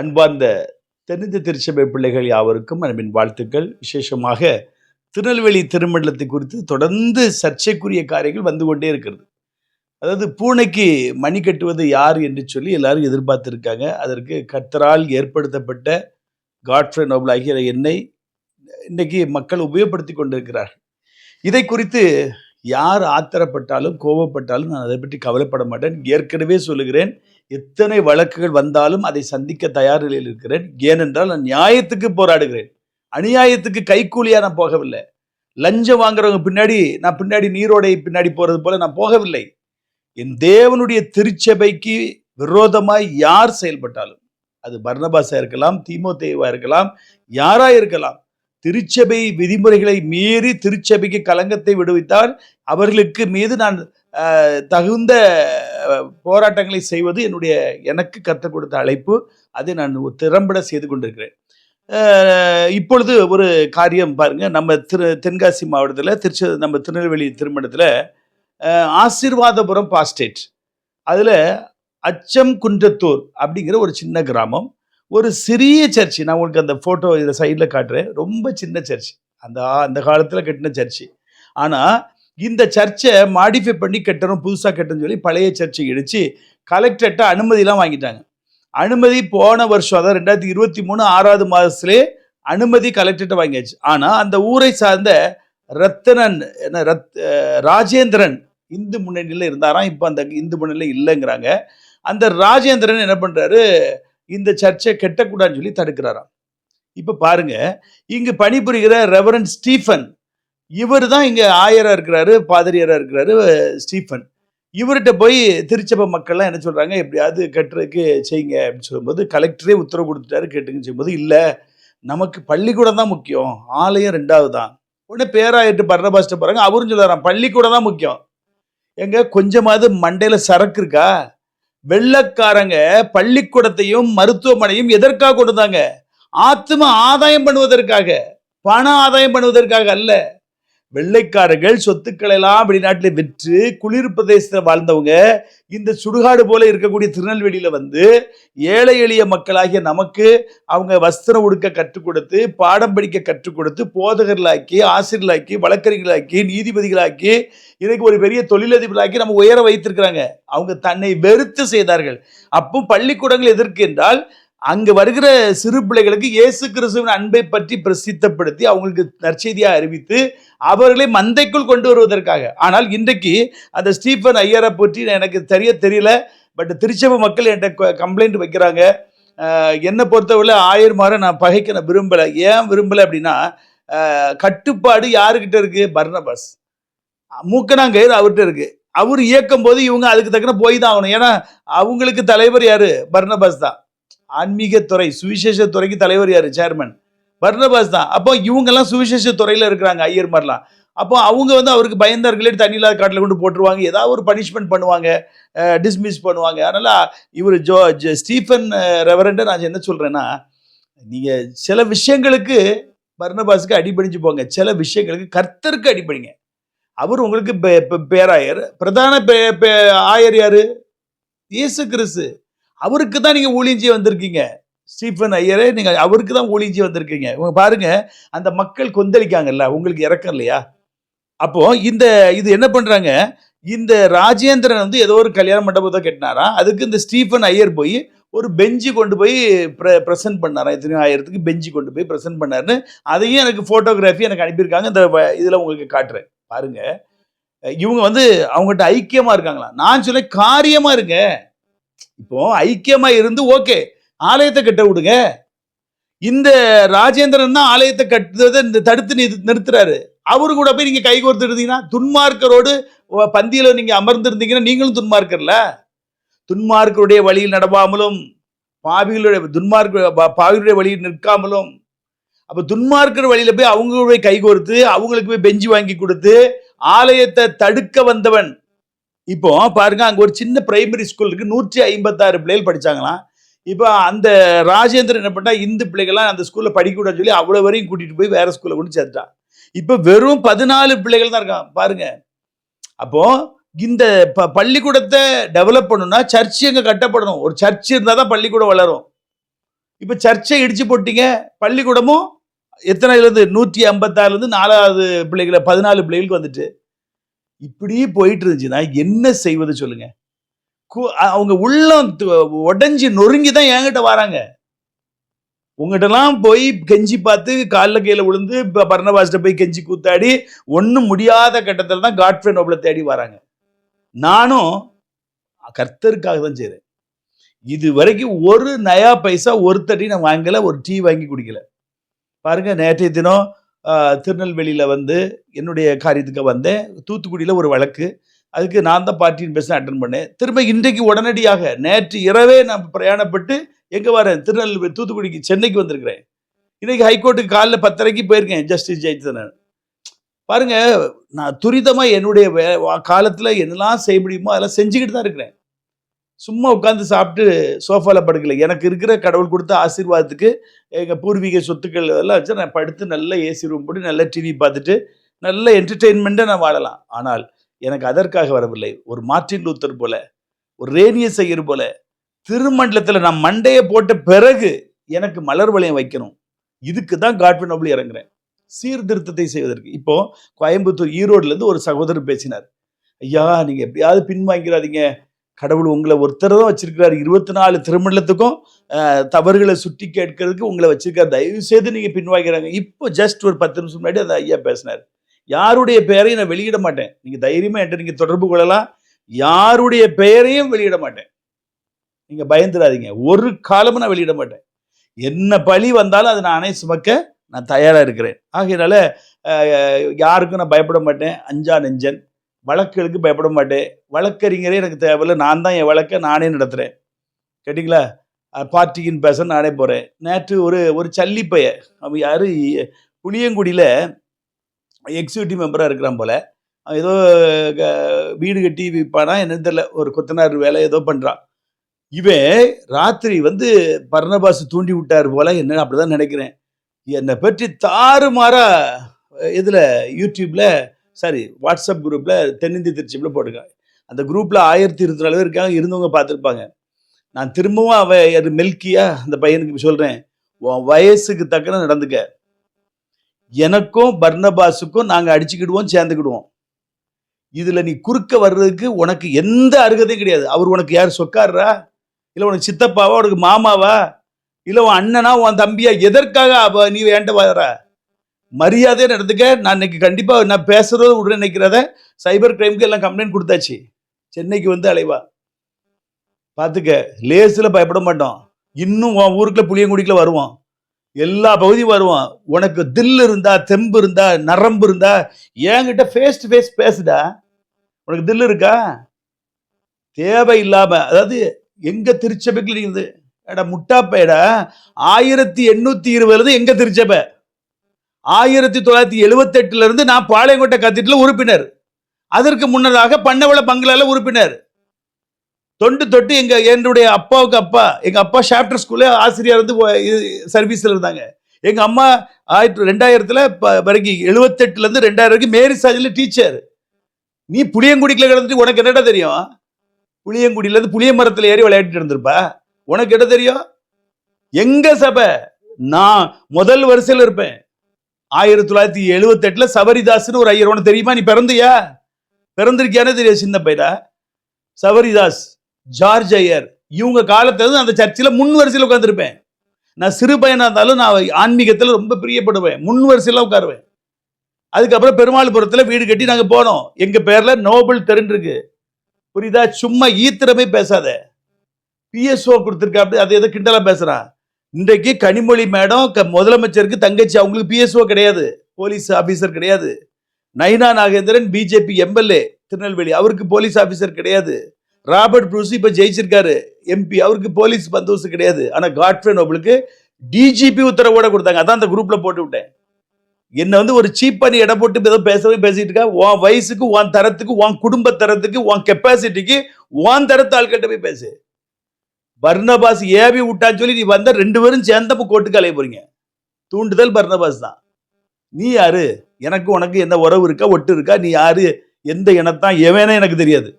அன்பார்ந்த தென்னிந்திய திருச்சபை பிள்ளைகள் யாவருக்கும் அன்பின் வாழ்த்துக்கள். விசேஷமாக திருநெல்வேலி திருமண்டலத்தை குறித்து தொடர்ந்து சர்ச்சைக்குரிய காரியங்கள் வந்து கொண்டே இருக்கிறது. அதாவது பூனைக்கு மணி கட்டுவது யார் என்று சொல்லி எல்லாரும் எதிர்பார்த்துருக்காங்க. அதற்கு கர்த்தரால் ஏற்படுத்தப்பட்ட காட்ஃப்ரே நோபல் ஆகிய என்னை இன்னைக்கு மக்கள் உபயோகப்படுத்தி கொண்டிருக்கிறார்கள். இதை குறித்து யார் ஆத்திரப்பட்டாலும் கோபப்பட்டாலும் நான் அதை பற்றி கவலைப்பட மாட்டேன். ஏற்கனவே சொல்லுகிறேன். எத்தனை வழக்குகள் வந்தாலும் அதை சந்திக்க தயார் நிலையில் இருக்கிறேன். ஏனென்றால் நான் நியாயத்துக்கு போராடுகிறேன். அநியாயத்துக்கு கைக்கூலியாக நான் போகவில்லை. லஞ்சம் வாங்குறவங்க பின்னாடி நான் பின்னாடி நீரோடை பின்னாடி போறது போல நான் போகவில்லை. என் தேவனுடைய திருச்சபைக்கு விரோதமாய் யார் செயல்பட்டாலும் அது பர்ணபாசா இருக்கலாம் தீமோத்தேவா இருக்கலாம் யாரா இருக்கலாம் திருச்சபை விதிமுறைகளை மீறி திருச்சபைக்கு கலங்கத்தை விடுவித்தால் அவர்களுக்கு மீது நான் தகுந்த போராட்டங்களை செய்வது என்னுடைய எனக்கு கற்றுக் கொடுத்த அழைப்பு. அதை நான் திறம்பட செய்து கொண்டிருக்கிறேன். இப்பொழுது ஒரு காரியம் பாருங்க. நம்ம திரு தென்காசி மாவட்டத்தில் திருச்சி நம்ம திருநெல்வேலி திருமணத்தில் ஆசீர்வாதபுரம் பாஸ்டேட். அதில் அச்சம் குன்றத்தூர் அப்படிங்கிற ஒரு சின்ன கிராமம். ஒரு சிறிய சர்ச்சு. நான் உங்களுக்கு அந்த ஃபோட்டோ இதில் சைடில் காட்டுறேன். ரொம்ப சின்ன சர்ச்சு. அந்த அந்த காலத்தில் கட்டின சர்ச்சு. ஆனால் இந்த சர்ச்சை மாடிஃபை பண்ணி கட்டணும் புதுசாக கட்டணும்னு சொல்லி பழைய சர்ச்சை இடித்து கலெக்டர்கிட்ட அனுமதிலாம் வாங்கிட்டாங்க. அனுமதி போன வருஷம் அதாவது ரெண்டாயிரத்தி இருபத்தி மூணு ஆறாவது மாதத்துலேயே அனுமதி கலெக்டர்கிட்ட வாங்கியாச்சு. ஆனால் அந்த ஊரை சார்ந்த ரத்தனன் என்ன ரத் ராஜேந்திரன் இந்து முன்னணியில் இருந்தாராம். இப்போ அந்த இந்து முன்னணியில் இல்லைங்கிறாங்க. அந்த ராஜேந்திரன் என்ன பண்ணுறாரு இந்த சர்ச்சை கெட்டக்கூடாதுன்னு சொல்லி தடுக்கிறாராம். இப்போ பாருங்க இங்கு பணிபுரிகிற ரெவரன் ஸ்டீஃபன் இவர் தான் இங்கே ஆயராக இருக்கிறாரு பாதிரியாராக இருக்கிறாரு ஸ்டீஃபன். இவர்கிட்ட போய் திருச்சபை மக்கள்லாம் என்ன சொல்கிறாங்க எப்படியாவது கட்டுறதுக்கு செய்யுங்க அப்படின்னு சொல்லும்போது கலெக்டரே உத்தரவு கொடுத்துட்டாரு கேட்டுங்கன்னு சொல்லும்போது இல்லை நமக்கு பள்ளிக்கூடம் தான் முக்கியம் ஆலயம் ரெண்டாவது தான். உடனே பேராயிட்டு பர்ணபாஸ்ட்டு போகிறாங்க அவரும் சொல்லுறான் பள்ளிக்கூடம் தான் முக்கியம். எங்க கொஞ்சமாவது மண்டையில் சரக்கு இருக்கா? வெள்ளக்காரங்க பள்ளிக்கூடத்தையும் மருத்துவமனையும் எதற்காக கொண்டு வந்தாங்க? ஆத்ம ஆதாயம் பண்ணுவதற்காக பண ஆதாயம் பண்ணுவதற்காக அல்ல. வெள்ளைக்காரர்கள் சொத்துக்களை எல்லாம் வெளிநாட்டில் விற்று குளிர் பிரதேசத்தில் வாழ்ந்தவங்க இந்த சுடுகாடு போல இருக்கக்கூடிய திருநெல்வேலியில வந்து ஏழை எளிய மக்களாகிய நமக்கு அவங்க வஸ்திரம் உடுக்க கற்றுக் கொடுத்து பாடம் படிக்க கற்றுக் கொடுத்து போதகர்களாக்கி ஆசிரியர்களாக்கி வழக்கறிஞர்களாக்கி நீதிபதிகளாக்கி இன்னைக்கு ஒரு பெரிய தொழிலதிபர்களாக்கி நம்ம உயர வைத்திருக்கிறாங்க. அவங்க தன்னை வெறுத்து செய்தார்கள். அப்போ பள்ளிக்கூடங்கள் எதற்கு என்றால் அங்கு வருகிற சிறு பிள்ளைகளுக்கு இயேசு கிறிஸ்துவின் அன்பை பற்றி பிரசித்தப்படுத்தி அவங்களுக்கு நற்செய்தியாக அறிவித்து அவர்களை மந்தைக்குள் கொண்டு வருவதற்காக. ஆனால் இன்றைக்கு அந்த ஸ்டீஃபன் ஐயரை பற்றி எனக்கு தெரிய தெரியல. பட் திருச்சபை மக்கள் என்கிட்ட கம்ப்ளைண்ட் வைக்கிறாங்க. என்னை பொறுத்தவரை ஆயிரமார நான் பகைக்க நான் விரும்பலை. ஏன் விரும்பலை அப்படின்னா கட்டுப்பாடு யாருக்கிட்ட இருக்கு? பர்னபாஸ். மூக்கனாங்கயிறு அவர்கிட்ட இருக்கு. அவர் இயக்கும் போது இவங்க அதுக்கு தக்கன போய் தான் ஆகணும். ஏன்னா அவங்களுக்கு தலைவர் யாரு? பர்னபாஸ் தான். ஆன்மீக துறை சுவிசேஷ துறைக்கு தலைவர் யாரு? சேர்மன். பர்னபாஸ் தான். அப்போ இவங்கெல்லாம் சுவிசேஷ துறையில இருக்கிறாங்க ஐயர் மாதிரிலாம். அப்போ அவங்க வந்து அவருக்கு பயந்தார்களே தண்ணி இல்லாத காட்டில் கொண்டு போட்டுருவாங்க. ஏதாவது ஒரு பனிஷ்மெண்ட் பண்ணுவாங்க டிஸ்மிஸ் பண்ணுவாங்க. அதனால் இவர் ஜோ ஜ- ஸ்டீஃபன் ரெவரண்டை நான் என்ன சொல்கிறேன்னா நீங்கள் சில விஷயங்களுக்கு பர்னபாஸுக்கு அடிபணிஞ்சு போங்க. சில விஷயங்களுக்கு கர்த்தருக்கு அடிபடிங்க அவர் உங்களுக்கு பே- பேராயர். பிரதான பே- பே- ஆயர் யார்? இயேசு கிறிஸ்து. அவருக்கு தான் நீங்கள் ஊழிஞ்சி வந்திருக்கீங்க. ஸ்டீஃபன் ஐயரே நீங்கள் அவருக்கு தான் ஊழிஞ்சி வந்திருக்கீங்க. உங்க பாருங்க அந்த மக்கள் கொந்தளிக்காங்கல்ல உங்களுக்கு இறக்கம் இல்லையா? அப்போ இந்த இது என்ன பண்றாங்க? இந்த ராஜேந்திரன் வந்து ஏதோ ஒரு கல்யாண மண்டபத்தை கட்டினாரா? அதுக்கு இந்த ஸ்டீஃபன் ஐயர் போய் ஒரு பெஞ்சு கொண்டு போய் ப்ரெசென்ட் பண்ணாராம் எத்தனையோ ஆயிரத்துக்கு பெஞ்சு கொண்டு போய் ப்ரெசென்ட் பண்ணாருன்னு அதையும் எனக்கு ஃபோட்டோகிராஃபி எனக்கு அனுப்பியிருக்காங்க. இந்த வ- உங்களுக்கு காட்டுறேன். பாருங்க. இவங்க வந்து அவங்ககிட்ட ஐக்கியமாக இருக்காங்களா நான் சொல்ல காரியமாக இருங்க. இப்போ ஐக்கியமா இருந்து ஓகே ஆலயத்தை கட்ட விடுங்க. இந்த ராஜேந்திரன் தான் ஆலயத்தை கட்டுறதை இந்த தடுத்து நிறு- நிறுத்துறாரு. அவரு கூட போய் நீங்க கைகோர்த்து இருந்தீங்கன்னா துன்மார்க்கரோடு பந்தியில நீங்க அமர்ந்திருந்தீங்கன்னா நீங்களும் துன்மார்க்கர்ல. துன்மார்க்கருடைய வழியில் நடவாமலும் பாவிகளுடைய துன்மார்க்க பா- பாவிகளுடைய வழியில் நிற்காமலும் அப்ப துன்மார்க்கர் வழியில போய் அவங்களுடைய கைகோர்த்து அவங்களுக்கு போய் பெஞ்சு வாங்கி கொடுத்து ஆலயத்தை தடுக்க வந்தவன் இப்போ பாருங்க அங்க ஒரு சின்ன பிரைமரி ஸ்கூல் இருக்கு. நூற்றி ஐம்பத்தாறு பிள்ளைகள் படிச்சாங்களாம். இப்போ அந்த ராஜேந்திரன் என்ன பண்ணா இந்து பிள்ளைகள்லாம் அந்த ஸ்கூல்ல படிக்கக்கூடாதுன்னு சொல்லி அவ்வளவு வரையும் கூட்டிட்டு போய் வேற ஸ்கூல்ல கொண்டு சேர்த்துட்டான். இப்போ வெறும் பதினாலு பிள்ளைகள் தான் இருக்கான். பாருங்க. அப்போ இந்த ப- பள்ளிக்கூடத்தை டெவலப் பண்ணணும்னா சர்ச்சு எங்க கட்டப்படணும். ஒரு சர்ச் இருந்தால் தான் பள்ளிக்கூடம் வளரும். இப்போ சர்ச்சை இடிச்சு போட்டீங்க. பள்ளிக்கூடமும் எத்தனைலேருந்து நூற்றி ஐம்பத்தாறுலேருந்து நாலாவது பிள்ளைகளை பதினாலு பிள்ளைகளுக்கு வந்துட்டு. இப்படி போயிட்டு இருந்துச்சுன்னா என்ன செய்வது சொல்லுங்க? அவங்க உள்ளம் உடஞ்சி நொறுங்கி தான் என்கிட்ட வராங்க. உங்ககிட்டலாம் போய் கெஞ்சி பார்த்து காலில் கீழே விழுந்து இப்போ பர்ணவாசிட்ட போய் கெஞ்சி கூத்தாடி ஒன்றும் முடியாத கட்டத்தில் தான் காட்ஃப்ரே நோபலை தேடி வராங்க. நானும் கர்த்தருக்காக தான் செய்கிறேன் இது வரைக்கும் ஒரு நயா பைசா ஒருத்தடி நான் வாங்கலை ஒரு டீ வாங்கி குடிக்கல. பாருங்க நேற்றைய தினம் திருநெல்வேலியில் வந்து என்னுடைய காரியத்துக்கு வந்தேன். தூத்துக்குடியில் ஒரு வழக்கு. அதுக்கு நான் தான் பார்ட்டியின் பேச அட்டன் பண்ணேன். திரும்ப இன்றைக்கு உடனடியாக நேற்று இரவே நான் பிரயாணப்பட்டு எங்கே வரேன்? திருநெல்வேலி தூத்துக்குடிக்கு சென்னைக்கு வந்திருக்கிறேன். இன்றைக்கி ஹைகோர்ட்டுக்கு காலைல பத்தரைக்கு போயிருக்கேன் ஜஸ்டிஸ் ஜெயச்சந்திரன். பாருங்க நான் துரிதமாக என்னுடைய வே வா- என்னெல்லாம் செய்ய முடியுமோ அதெல்லாம் செஞ்சுக்கிட்டு தான் இருக்கிறேன். சும்மா உட்காந்து சாப்பிட்டு சோஃபாவில் படுக்கலை. எனக்கு இருக்கிற கடவுள் கொடுத்த ஆசீர்வாதத்துக்கு எங்கள் பூர்வீக சொத்துக்கள் இதெல்லாம் வச்சு நான் படுத்து நல்ல ஏசி ரூம் போட்டு நல்ல டிவி பார்த்துட்டு நல்ல என்டர்டெயின்மெண்ட்டை நான் வாழலாம். ஆனால் எனக்கு அதற்காக வரவில்லை. ஒரு மார்ட்டின் லூத்தர் போல ஒரு ரேனிய செய்யர் போல திருமண்டலத்தில் நான் மண்டையை போட்ட பிறகு எனக்கு மலர் வளையம் வைக்கணும். இதுக்கு தான் காட்வின் அப்படி இறங்குறேன். சீர்திருத்தத்தை செய்வதற்கு. இப்போ கோயம்புத்தூர் ஈரோடுலேருந்து ஒரு சகோதரர் பேசினார். ஐயா நீங்கள் எப்படியாவது பின்வாங்கிறாதீங்க கடவுள் உங்களை ஒருத்தர் தான் வச்சிருக்கிறார். இருபத்தி நாலு திருமணத்துக்கும் தவறுகளை சுட்டி கேட்கறதுக்கு உங்களை வச்சிருக்காரு. தயவு செய்து நீங்கள் பின்வாங்கிறாங்க. இப்போ ஜஸ்ட் ஒரு பத்து நிமிஷம் முன்னாடி அந்த ஐயா பேசினார். யாருடைய பெயரையும் நான் வெளியிட மாட்டேன். நீங்கள் தைரியமாக என்கிட்ட நீங்கள் தொடர்பு கொள்ளலாம். யாருடைய பெயரையும் வெளியிட மாட்டேன். நீங்கள் பயந்துடாதீங்க. ஒரு காலமும் நான் வெளியிட மாட்டேன். என்ன பழி வந்தாலும் அதை நானே சுமக்க நான் தயாராக இருக்கிறேன். ஆகையினால யாருக்கும் நான் பயப்பட மாட்டேன். அஞ்சா நெஞ்சன். வழக்குகளுக்கு பயப்பட மாட்டேன். வழக்கறிஞரே எனக்கு தேவையில்லை. நான் தான் என் வழக்கை நானே நடத்துகிறேன் கேட்டிங்களா? பார்ட்டியின் பேச நானே போகிறேன் நேற்று ஒரு ஒரு சல்லிப்பைய அவன் யார்? புளியங்குடியில் எக்ஸிக்யூட்டிவ் மெம்பராக இருக்கிறான் போல். அவன் ஏதோ க- வீடு கட்டி விற்பானா என்னன்னு தெரில ஒரு கொத்தனார் வேலை ஏதோ பண்ணுறான் இவன் ராத்திரி வந்து பர்ணபாஸ் தூண்டி விட்டார் போல. என்ன அப்படிதான் நினைக்கிறேன். என்னை பற்றி தாறுமாறா இதில் யூடியூப்பில் சாரி வாட்ஸ்அப் குரூப்பில் தென்னிந்திய திருச்சிப்பில் போட்டிருக்காங்க அந்த குரூப்பில் ஆயிரத்தி இருபத்தி நாலு பேர் இருக்காங்க இருந்தவங்க பார்த்துருப்பாங்க. நான் திரும்பவும் அவ யாரு மெல்கியா அந்த பையனுக்கு சொல்கிறேன் உன் வயசுக்கு தக்கன நடந்துக்க. எனக்கும் பர்ணபாஸுக்கும் நாங்கள் அடிச்சுக்கிடுவோம் சேர்ந்துக்கிடுவோம். இதில் நீ குறுக்க வர்றதுக்கு உனக்கு எந்த அருகதையும் கிடையாது. அவர் உனக்கு யார் சொக்காரா இல்லை உனக்கு சித்தப்பாவா? உனக்கு மாமாவா? இல்லை உன் அண்ணனா உன் தம்பியா? எதற்காக நீ வேண்ட வர? மரியாதையாக நடந்துக்க நான் இன்னைக்கு கண்டிப்பாக நான் பேசுகிறத உடனே நினைக்கிறத சைபர் கிரைம்க்கு எல்லாம் கம்ப்ளைண்ட் கொடுத்தாச்சு. சென்னைக்கு வந்து அலைவா. பார்த்துக்க லேசில் பயப்பட மாட்டோம். இன்னும் உன் ஊருக்குள்ள புளியங்குடிக்கில் வருவோம் எல்லா பகுதியும் வருவோம் உனக்கு தில் இருந்தா தெம்பு இருந்தா நரம்பு இருந்தா என்கிட்ட ஃபேஸ் டு ஃபேஸ் பேசுடா. உனக்கு தில் இருக்கா? தேவை இல்லாமல் அதாவது எங்கே திருச்சபைக்கு இருக்குது எடா முட்டாப்பேடா ஆயிரத்தி எண்ணூற்றி இருபதுலேருந்து எங்கே திருச்சபை? ஆயிரத்தி தொள்ளாயிரத்தி எழுபத்தெட்டுல இருந்து நான் பாளையங்கோட்டை கத்திட்டுல உறுப்பினர். அதற்கு முன்னதாக பண்ணவள பங்களால உறுப்பினர். தொண்டு தொட்டு எங்க என்னுடைய அப்பாவுக்கு அப்பா எங்க அப்பா ஷாப்டர் ஸ்கூல்ல ஆசிரியர் வந்து சர்வீஸ்ல இருந்தாங்க. எங்க அம்மா ஆயிரத்தி ரெண்டாயிரத்துல ப- வரைக்கும் எழுவத்தெட்டுல இருந்து ரெண்டாயிரம் வரைக்கும் மேரி சாஜில டீச்சர் நீ புளியங்குடிக்குள்ள கிடந்துட்டு உனக்கு என்னடா தெரியும்? புளியங்குடியில இருந்து புளிய மரத்துல ஏறி விளையாடிட்டு இருந்திருப்பா. உனக்கு என்ன தெரியும்? எங்க சபை? நான் முதல் வரிசையில் இருப்பேன். ஆயிரத்தி தொள்ளாயிரத்தி எழுவத்தெட்டுல சபரிதாஸ்னு ஒரு ஐயர் உனக்கு தெரியுமா? நீ பிறந்தியா? பிறந்திருக்கியானே தெரியாது சின்ன பையடா சபரிதாஸ் ஜார்ஜ் ஐயர் இவங்க காலத்துல அந்த சர்ச்சில் முன் வரிசையில் உட்காந்துருப்பேன் நான் சிறு பையனாக இருந்தாலும் நான் ஆன்மீகத்தில் ரொம்ப பிரியப்படுவேன். முன் வரிசையில் உட்காருவேன். அதுக்கப்புறம் பெருமாள்புரத்தில் வீடு கட்டி நாங்கள் போனோம். எங்கள் பேரில் நோபல் தெரிஞ்சிருக்கு புரியுதா? சும்மா ஈத்திரமே பேசாத. பிஎஸ்ஓ கொடுத்துருக்கா அப்படி அதை எதை கிண்டலாக பேசுகிறான் இன்றைக்கு கனிமொழி மேடம் க- முதலமைச்சருக்கு தங்கச்சி அவங்களுக்கு பிஎஸ்ஓ கிடையாது. போலீஸ் ஆஃபீஸர் கிடையாது. Nainar Nagendran BJP MLA Tirunelveli. அவருக்கு போலீஸ் ஆஃபீஸர் கிடையாது. ராபர்ட் ப்ரூஸ் இப்போ ஜெயிச்சிருக்காரு. எம்பி அவருக்கு போலீஸ் பந்தோபஸ்து கிடையாது. ஆனால் காட்ஃப்ரே நோபலுக்கு டிஜிபி உத்தரவோட கொடுத்தாங்க. அதான் அந்த குரூப்பில் போட்டு விட்டேன். என்னை வந்து ஒரு சீப் பண்ணி இடம் போட்டு ஏதோ பேசவே பேசிட்டு இருக்கா? உன் வயசுக்கு உன் தரத்துக்கு உன் குடும்ப தரத்துக்கு உன் கெப்பாசிட்டிக்கு உன் தரத்து ஆள்கிட்ட போய் பேசு. பர்னபாஸ் ஏவி விட்டான்னு சொல்லி நீ வந்த ரெண்டு பேரும் சேர்ந்தப்ப கோட்டுக்கு அலைய போறீங்க. தூண்டுதல் பர்னபாஸ் தான். நீ யாரு? எனக்கு உனக்கு எந்த உறவு இருக்கா? ஒட்டு இருக்கா? நீ யாரு? எந்த இனத்தான்? எவனே எனக்கு தெரியாது.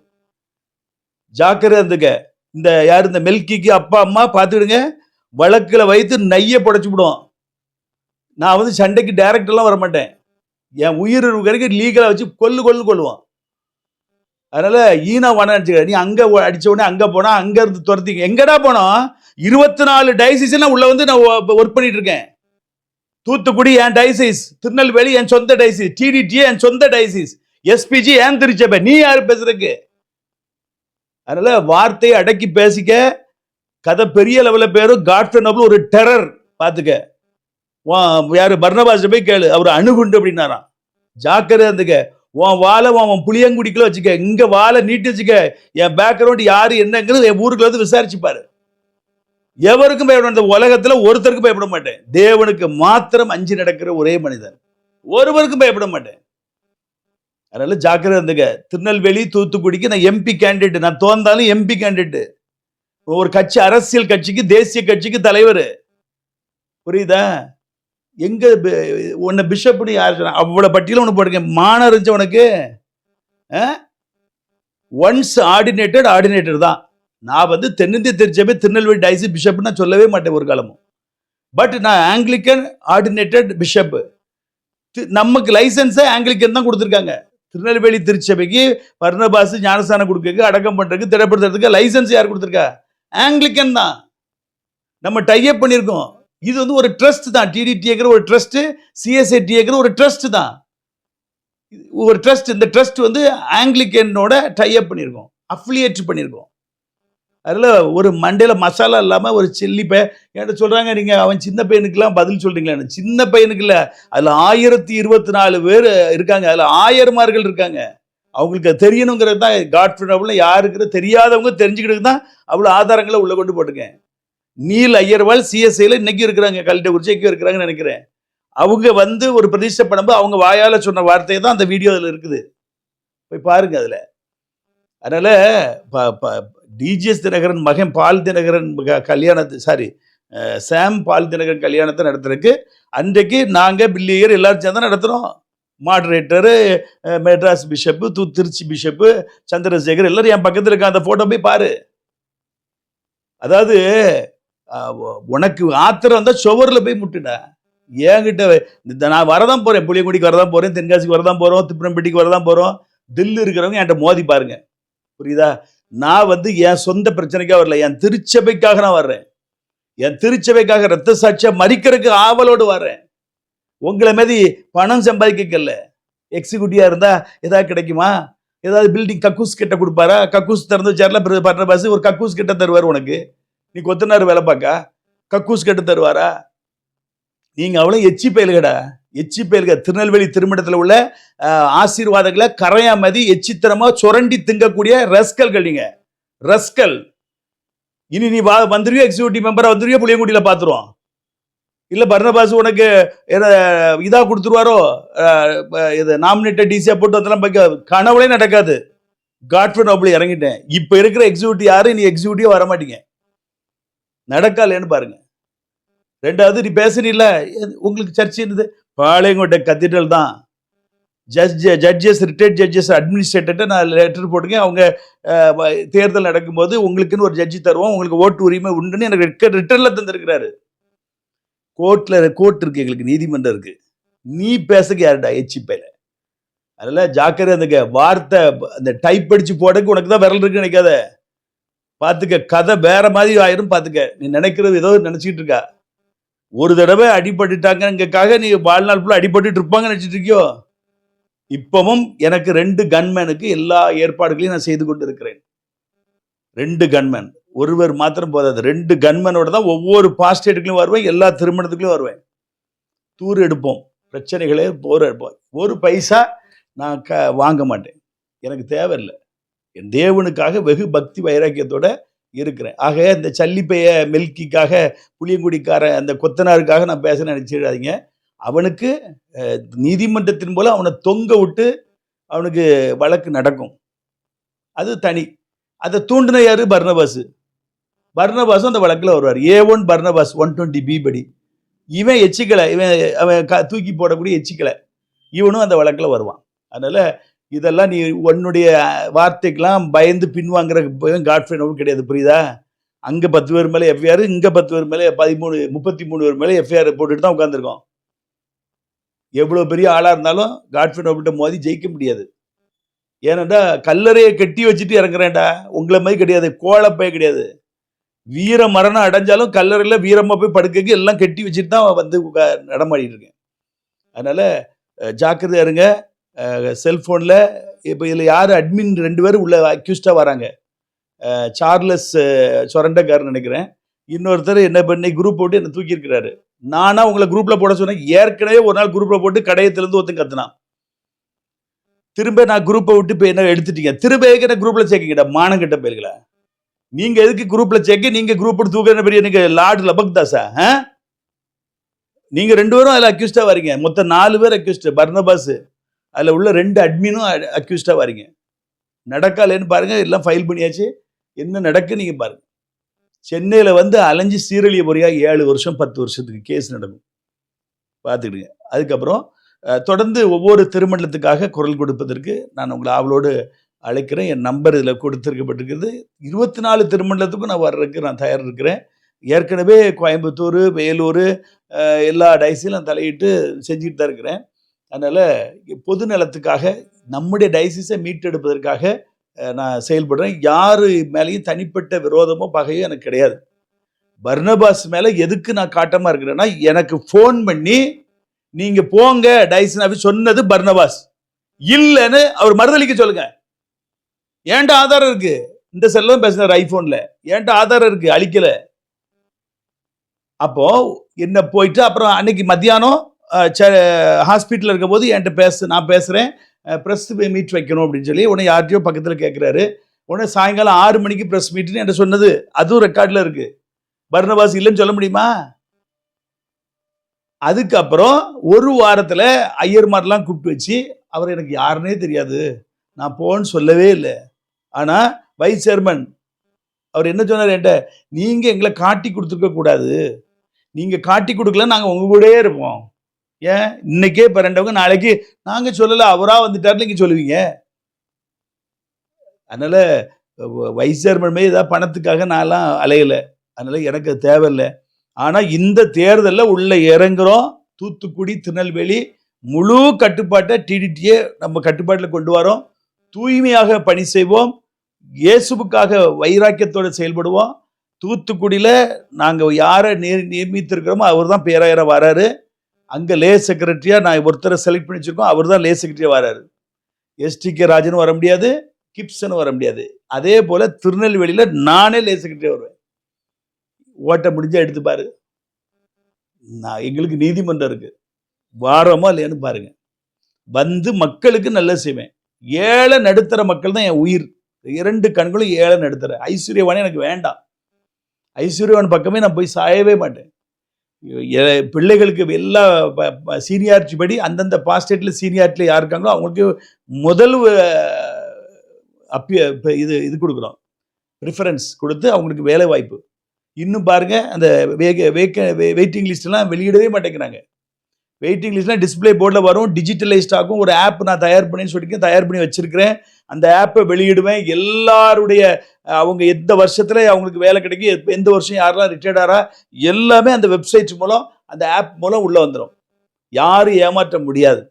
ஜாக்கிரதை இருந்துக்க. இந்த யார்? இந்த மெல்கிக்கு அப்பா அம்மா பார்த்துடுங்க வழக்கில் வைத்து நையை புடைச்சி விடும் நான் வந்து சண்டைக்கு டைரக்ட் வர மாட்டேன் என் உயிர் இருக்கிற வரைக்கும் வச்சு கொல்லு கொல்லு கொள்ளுவான் அதனால ஈனா வன அடிச்சுக்க நீ அங்கே அடித்த உடனே அங்கே போனால் அங்கேருந்து துரத்தி எங்கடா போனோம்? இருபத்தி நாலு டைசிஸ் உள்ளே வந்து நான் ஒர்க் பண்ணிட்டு இருக்கேன் தூத்துக்குடி என் டைசிஸ் திருநெல்வேலி என் சொந்த டைசிஸ் டிடிடி என் சொந்த டைசிஸ் எஸ்பிஜி ஏன் திருச்சபை நீ யார் பேசுறதுக்கு? அதனால வார்த்தையை அடக்கி பேசிக்க கதை பெரிய லெவலில் பேரும் காட்ஃபன் ஒரு டெரர் பார்த்துக்க. யார் யாரு பர்ணபாஸ் போய் கேளு அவர் அணுகுண்டு அப்படின்னாராம். ஜாக்கிரதை இருந்துக்க. உன் வாழை உன் புளியங்குடிக்குள்ள வச்சுக்க. இங்க வாழை நீட்டி வச்சுக்க. என் பேக்ரவுண்ட் யாரு என்னங்கிறது என் ஊருக்கு வந்து விசாரிச்சுப்பாரு. எவருக்கும் பயப்பட இந்த உலகத்துல ஒருத்தருக்கும் பயப்பட மாட்டேன். தேவனுக்கு மாத்திரம் அஞ்சு நடக்கிற ஒரே மனிதன் ஒருவருக்கும் பயப்பட மாட்டேன். அதனால ஜாக்கிரதை இருந்துங்க திருநெல்வேலி தூத்துக்குடிக்கு நான் எம்பி கேண்டிடேட் நான் தோந்தாலும் எம்பி கேண்டிடேட் ஒரு கட்சி அரசியல் கட்சிக்கு தேசிய கட்சிக்கு தலைவர். புரியுதா? எங்க உன்னை பிஷப்னு யார் சொன்னா அவ்வளோ பட்டியலும் ஒன்று போட்டிருக்கேன். மானம் இருந்துச்சு உனக்கு? ஒன்ஸ் ஆர்டினேட்டட் ஆர்டினேட்டர் தான். நான் வந்து தென்னிந்திய திருச்சபை திருநெல்வேலி டைசி பிஷப்னு சொல்லவே மாட்டேன் ஒரு காலமும். பட் நான் ஆங்கிலிக்கன் ஆர்டினேட்டட் பிஷப் நமக்கு லைசன்ஸை ஆங்கிலிக்கன் தான் கொடுத்துருக்காங்க. திருநெல்வேலி திருச்சபைக்கு வர்ணபாசு ஞானஸ்தானம் கொடுக்கறதுக்கு அடக்கம் பண்ணுறதுக்கு திடப்படுத்துறதுக்கு லைசன்ஸ் யார் கொடுத்துருக்கா? ஆங்கிலிக்கன் தான். நம்ம டைப் பண்ணியிருக்கோம். இது வந்து ஒரு ட்ரஸ்ட் தான். டிடிடிங்கிற ஒரு ட்ரஸ்ட் சிஎஸ்ஐடிங்கிற ஒரு ட்ரஸ்ட் தான். இது ஒரு ட்ரஸ்ட் இந்த ட்ரஸ்ட் வந்து ஆங்கிலிக்கனோட டைஅப் பண்ணியிருக்கோம். அஃபிலியேட் பண்ணியிருக்கோம். அதில் ஒரு மண்டையில் மசாலா இல்லாமல் ஒரு செல்லி பையன் என்கிட்ட சொல்கிறாங்க நீங்கள் அவன் சின்ன பையனுக்கெல்லாம் பதில் சொல்கிறீங்களான்னு சின்ன பையனுக்கு இல்லை. அதில் ஆயிரத்தி இருபத்தி நாலு பேர் இருக்காங்க. அதில் ஆயிரமார்கள் இருக்காங்க. அவங்களுக்கு அது தெரியணுங்கிறது தான். காட்ஃபிரபிள் யாருக்குற தெரியாதவங்க தெரிஞ்சுக்கிட்டு தான் அவ்வளோ ஆதாரங்களை உள்ளே கொண்டு போட்டிருக்கேன். நீல் ஐயர்வால் சிஎஸ்ஐல இன்னைக்கு இருக்கிறாங்க கல்ட்ட குறிச்சி இருக்கிறாங்கன்னு நினைக்கிறேன். அவங்க வந்து ஒரு பிரதிஷ்டை பண்ணும்போது அவங்க வாயால் சொன்ன வார்த்தை தான் அந்த வீடியோ அதில் இருக்குது. போய் பாருங்க அதில். அதனால் டிஜிஎஸ் தினகரன் மகன் பால் தினகரன் க- கல்யாணத்து சாரி சாம் பால் தினகரன் கல்யாணத்தை நடத்துறதுக்கு அன்றைக்கு நாங்கள் பில்லியர் எல்லாரும் சேர்ந்து நடத்துகிறோம் மாடரேட்டரு மெட்ராஸ் பிஷப்பு தூ திருச்சி பிஷப்பு சந்திரசேகர் எல்லாரும் என் பக்கத்தில் இருக்க அந்த ஃபோட்டோ போய் பாரு. அதாவது உனக்கு ஆத்திரம் வந்தால் சுவரில் போய் முட்டுடா ஏங்கிட்ட இந்த நான் வரதான் போகிறேன் புளியங்குடிக்கு வரதான் போகிறேன் தென்காசிக்கு வரதான் போகிறோம் திப்பனம்பட்டிக்கு வரதான் போகிறோம் தில்லு இருக்கிறவங்க என்கிட்ட மோதி பாருங்க. புரியுதா? நான் வந்து என் சொந்த பிரச்சனைக்காக வரல. என் திருச்சபைக்காக நான் வர்றேன். என் திருச்சபைக்காக ரத்த சாட்சியாக மறிக்கிறதுக்கு ஆவலோடு வர்றேன். உங்களை மாதிரி பணம் சம்பாதிக்கல எக்ஸிக்யூட்டிவா இருந்தா ஏதாவது கிடைக்குமா? ஏதாவது பில்டிங் கக்கூஸ் கிட்ட கொடுப்பாரா? கக்கூஸ் திறந்து சேர்ல பண்ற பஸ் ஒரு கக்கூஸ் கிட்ட தருவார் உனக்கு. நீ கொத்தனார் வேலை பார்க்க? கக்கூஸ் கட்டு தருவாரா? நீங்க அவ்வளோ எச்சி பயல்கடா. எச்சி பயல்க திருநெல்வேலி திருமணத்தில் உள்ள ஆசீர்வாதங்களை கரையா மதி எச்சித்தனமா சுரண்டி திங்கக்கூடிய ரஸ்கல்கள் நீங்க. ரஸ்கல். இனி நீ வா வந்துருவியோ எக்ஸிக்யூட்டிவ் மெம்பரா வந்துருவியோ புளியங்குடியில பார்த்துருவோம் இல்லை பர்ணபாஸ் உனக்கு இதாக கொடுத்துருவாரோ? இது நாமினேட்டட் டிசியாக போட்டு அதெல்லாம் பார்க்க கனவுலே நடக்காது. காட்ஃபன் அப்படி இறங்கிட்டேன். இப்போ இருக்கிற எக்ஸிக்யூட்டிவ் யாரும் நீ எக்ஸிக்யூட்டிவ் வர மாட்டீங்க நடக்கலன்னு பாருங்க. ரெண்டாவது நீ பேசுறீல்ல உங்களுக்கு சர்ச் இருந்தது பாளையங்கோட்டை கத்தீட்ரல் தான். ஜட்ஜ் ஜட்ஜஸ் ரிட்டையர்ட் ஜட்ஜஸ் அட்மினிஸ்ட்ரேட்டர்கிட்ட நான் லெட்டர் போட்டுங்க அவங்க தேர்தல் நடக்கும்போது உங்களுக்குன்னு ஒரு ஜட்ஜி தருவோம். உங்களுக்கு ஓட்டு உரிமை உண்டுன்னு எனக்கு ரிட்டர்னில் தந்திருக்கிறாரு. கோர்ட்டில் கோர்ட் இருக்கு எங்களுக்கு நீதிமன்றம் இருக்கு. நீ பேசுக்கு யாருடா எச்சிப்பையில் அதனால் ஜாக்கிரதை இருந்துக்க வார்த்தை அந்த டைப் அடித்து போடக்கு உனக்கு தான் விரல் இருக்குன்னு நினைக்காத. பார்த்துக்க கதை வேற மாதிரி ஆயிரும் பார்த்துக்க நீ நினைக்கிறது ஏதோ நினச்சிக்கிட்டு இருக்கா? ஒரு தடவை அடிபட்டுட்டாங்கங்கக்காக நீ வாழ்நாள் ஃபுல்லாக அடிபட்டுட்டு இருப்பாங்கன்னு நினச்சிட்டு இருக்கியோ? இப்பவும் எனக்கு ரெண்டு கன்மேனுக்கு எல்லா ஏற்பாடுகளையும் நான் செய்து கொண்டு இருக்கிறேன் ரெண்டு கன்மேன் ஒருவர் மாத்திரம் போதாது. ரெண்டு கன்மேனோட தான் ஒவ்வொரு பாஸ்டேட்டுக்கும் வருவேன் எல்லா திருமணத்துக்குள்ளும் வருவேன். தூர் எடுப்போம். பிரச்சனைகளே போர் எடுப்போம் ஒரு பைசா நான் க வாங்க மாட்டேன். எனக்கு தேவையில்லை. தேவனுக்காக வெகு பக்தி வைராக்கியத்தோட இருக்கிறேன். ஆக இந்த சல்லிப்பைய மில்கிக்காக புளியங்குடிக்கார அந்த கொத்தனாருக்காக நான் பேச நினைச்சிடாதீங்க. அவனுக்கு நீதிமன்றத்தின் மூலம் அவனை தொங்க விட்டு அவனுக்கு வழக்கு நடக்கும். அது தனி. அதை தூண்டின யாரு? பர்னபாஸ் பர்னபாஸும் அந்த வழக்கில் வருவார். A one Barnabas one twenty B படி. இவன் எச்சிக்கலை. இவன் அவன் க- தூக்கி போடக்கூடிய எச்சிக்கலை. இவனும் அந்த வழக்கில் வருவான். அதனால இதெல்லாம் நீ உன்னுடைய வார்த்தைக்கெல்லாம் பயந்து பின்வாங்குற காட்ஃபைனவும் கிடையாது புரியுதா? அங்கே பத்து பேர் மேலே எஃப்ஐஆர் இங்கே பத்து பேர் மேலே பதிமூணு முப்பத்தி மூணு பேர் மேலே எஃப்ஐஆர் போட்டுட்டு தான் உட்காந்துருக்கோம் எவ்வளோ பெரிய ஆளாக இருந்தாலும் காட்ஃபி நோபிட்ட மோதி ஜெயிக்க முடியாது. ஏனண்டா கல்லறையை கட்டி வச்சுட்டு இறங்குறேன்டா. உங்களை மாதிரி கிடையாது கோழப்பே கிடையாது. வீர மரணம் அடைஞ்சாலும் கல்லறையில் வீரமாக போய் படுக்கைக்கு எல்லாம் கட்டி வச்சுட்டு தான் வந்து உக்கா- நடமாடிட்டு இருக்கேன். அதனால் ஜாக்கிரதையா இருங்க. செல்ஃபோனில் இப்போ இதில் யார் அட்மின் ரெண்டு பேரும் உள்ள அக்யூஸ்டாக வராங்க. சார்லஸ் அஹ், நினைக்கிறேன். இன்னொருத்தர் என்ன பண்ணி குரூப் போட்டு என்னை தூக்கியிருக்கிறாரு. நானா உங்களை குரூப்பில் போட சொன்னேன். ஏற்கனவே ஒரு நாள் குரூப்பில் போட்டு கடையத்துலேருந்து ஒருத்தன் கத்துனான். திரும்ப நான் குரூப்பை விட்டு இப்போ என்ன எடுத்துட்டீங்க? திரும்ப எதுக்கு என்ன குரூப்பில் சேர்க்கீங்கடா மானம் கெட்ட போயிருக்கல நீங்கள் எதுக்கு குரூப்பில் சேர்க்க? நீங்கள் குரூப் போட்டு தூக்கிற பெரிய எனக்கு லார்டு லபக் தாசா ஆ? நீங்கள் ரெண்டு பேரும் அதில் அக்யூஸ்டாக வரீங்க. மொத்தம் நாலு பேர் அக்யூஸ்ட் பர்னபாஸு அதில் உள்ள ரெண்டு அட்மினும் அக்யூஸ்டாக வரீங்க. நடக்காலேன்னு பாருங்கள் எல்லாம் ஃபைல் பண்ணியாச்சு. என்ன நடக்கு நீங்கள் பாருங்கள் சென்னையில் வந்து அலைஞ்சு சீரழிய முறையா ஏழு வருஷம் பத்து வருஷத்துக்கு கேஸ் நடக்கும். பார்த்துக்கிடுங்க அதுக்கப்புறம் தொடர்ந்து ஒவ்வொரு திருமணத்துக்காக குரல் கொடுப்பதற்கு நான் உங்களை ஆவலோடு அழைக்கிறேன். என் நம்பர் இதில் கொடுத்துருக்கப்பட்டிருக்கிறது இருபத்தி நாலு திருமண்டலத்துக்கும் நான் வர்றதுக்கு நான் தயார் இருக்கிறேன் ஏற்கனவே கோயம்புத்தூர் வேலூர் எல்லா டைஸையும் நான் தலையிட்டு செஞ்சுட்டு தான் இருக்கிறேன். அதனால் பொது நலத்துக்காக நம்முடைய டைசிஸை மீட்டெடுப்பதற்காக நான் செயல்படுறேன். யார் மேலேயும் தனிப்பட்ட விரோதமோ பகையோ எனக்கு கிடையாது. பர்னபாஸ் மேலே எதுக்கு நான் காட்டமாக இருக்கிறேன்னா எனக்கு ஃபோன் பண்ணி நீங்கள் போங்க டைசன் அப்படி சொன்னது பர்னபாஸ். இல்லைன்னு அவர் மறுதளிக்க சொல்லுங்க. ஏன்டா ஆதாரம் இருக்கு? இந்த செல்லும் பேசுனார் ஐபோன்ல ஏன்டா ஆதாரம் இருக்கு? அழிக்கல. அப்போ என்ன போயிட்டு அப்புறம் அன்னைக்கு மத்தியானம் ஹாஸ்பிட்டலில் இருக்கும் போது என்கிட்ட பேச நான் பேசுகிறேன் ப்ரெஸ் மீட் வைக்கணும் அப்படின்னு சொல்லி உடனே யார்ட்டையோ பக்கத்தில் கேட்குறாரு உடனே சாயங்காலம் ஆறு மணிக்கு ப்ரெஸ் மீட்னு என்கிட்ட சொன்னது. அதுவும் ரெக்கார்டில் இருக்குது பர்னபாஸ் இல்லைன்னு சொல்ல முடியுமா? அதுக்கப்புறம் ஒரு வாரத்தில் ஐயர்மார்லாம் கூப்பிட்டு வச்சு அவர் எனக்கு யாருன்னே தெரியாது. நான் போன்னு சொல்லவே இல்லை. ஆனால் வைஸ் சேர்மன் அவர் என்ன சொன்னார் என்கிட்ட? நீங்கள் எங்களை காட்டி கொடுத்துருக்க கூடாது. நீங்கள் காட்டி கொடுக்கல நாங்கள் உங்கள் கூடயே இருப்போம். ஏன்? இன்னைக்கே பிறண்டவங்க நாளைக்கு நாங்கள் சொல்லலை அவராக வந்துட்டார் நீங்கள் சொல்லுவீங்க. அதனால வைஸ் சேர்மன் ஏதாவது பணத்துக்காக நான்லாம் அலையலை. அதனால எனக்கு அது தேவையில்லை. ஆனால் இந்த தேர்தலில் உள்ள இறங்குறோம். தூத்துக்குடி திருநெல்வேலி முழு கட்டுப்பாட்டை டிடிடியே நம்ம கட்டுப்பாட்டில் கொண்டு வரோம். தூய்மையாக பணி செய்வோம். இயேசுவுக்காக வைராக்கியத்தோடு செயல்படுவோம். தூத்துக்குடியில் நாங்கள் யாரை நியமித்திருக்கிறோமோ அவர் தான் பேராயராக வராரு. அங்கே லே செக்ரட்டரியாக நான் ஒருத்தரை செலக்ட் பண்ணி வச்சுருக்கோம். அவர் தான் லே செக்ரட்டரியாக வராரு. எஸ்டி கே ராஜனும் வர முடியாது கிப்சனும் வர முடியாது. அதே போல் திருநெல்வேலியில் நானே லே செக்ரட்டரியாக வருவேன். ஓட்ட முடிஞ்சால் எடுத்து பாரு. நான் எங்களுக்கு நீதிமன்றம் இருக்குது வாரமா இல்லையான்னு பாருங்க. வந்து மக்களுக்கு நல்ல செய்வேன். ஏழை நடுத்தர மக்கள் தான் என் உயிர். இரண்டு கண்களும் ஏழை நடுத்தர. ஐஸ்வர்யவானே எனக்கு வேண்டாம். ஐஸ்வர்யவான் பக்கமே நான் போய் சாயவே மாட்டேன். பிள்ளைகளுக்கு எல்லா சீனியாரிட்டி படி அந்தந்த பாஸ்டேட்டில் சீனியாரிட்டியில் யார் இருக்காங்களோ அவங்களுக்கு முதல் அப்பிய இது இது கொடுக்குறோம். ப்ரிஃபரன்ஸ் கொடுத்து அவங்களுக்கு வேலை வாய்ப்பு. இன்னும் பாருங்க அந்த வேக வேக்க வெயிட்டிங் லிஸ்ட்லாம் வெளியிடவே மாட்டேங்கிறாங்க. வெயிட்டிங் லிஸ்ட்லாம் டிஸ்ப்ளே போர்டில் வரும். டிஜிட்டலைஸ்ட் ஆகும். ஒரு ஆப் நான் தயார் பண்ணி சொல்லிட்டு தயார் பண்ணி வச்சிருக்கிறேன். அந்த ஆப்பை வெளியிடுவேன். எல்லாருடைய அவங்க எந்த வருஷத்தில் அவங்களுக்கு வேலை கிடைக்கும் எந்த வருஷம் யாரெல்லாம் ரிட்டையர்ட் எல்லாமே அந்த வெப்சைட் மூலம் அந்த ஆப் மூலம் உள்ளே வந்துடும் யாரும் ஏமாற்ற முடியாது.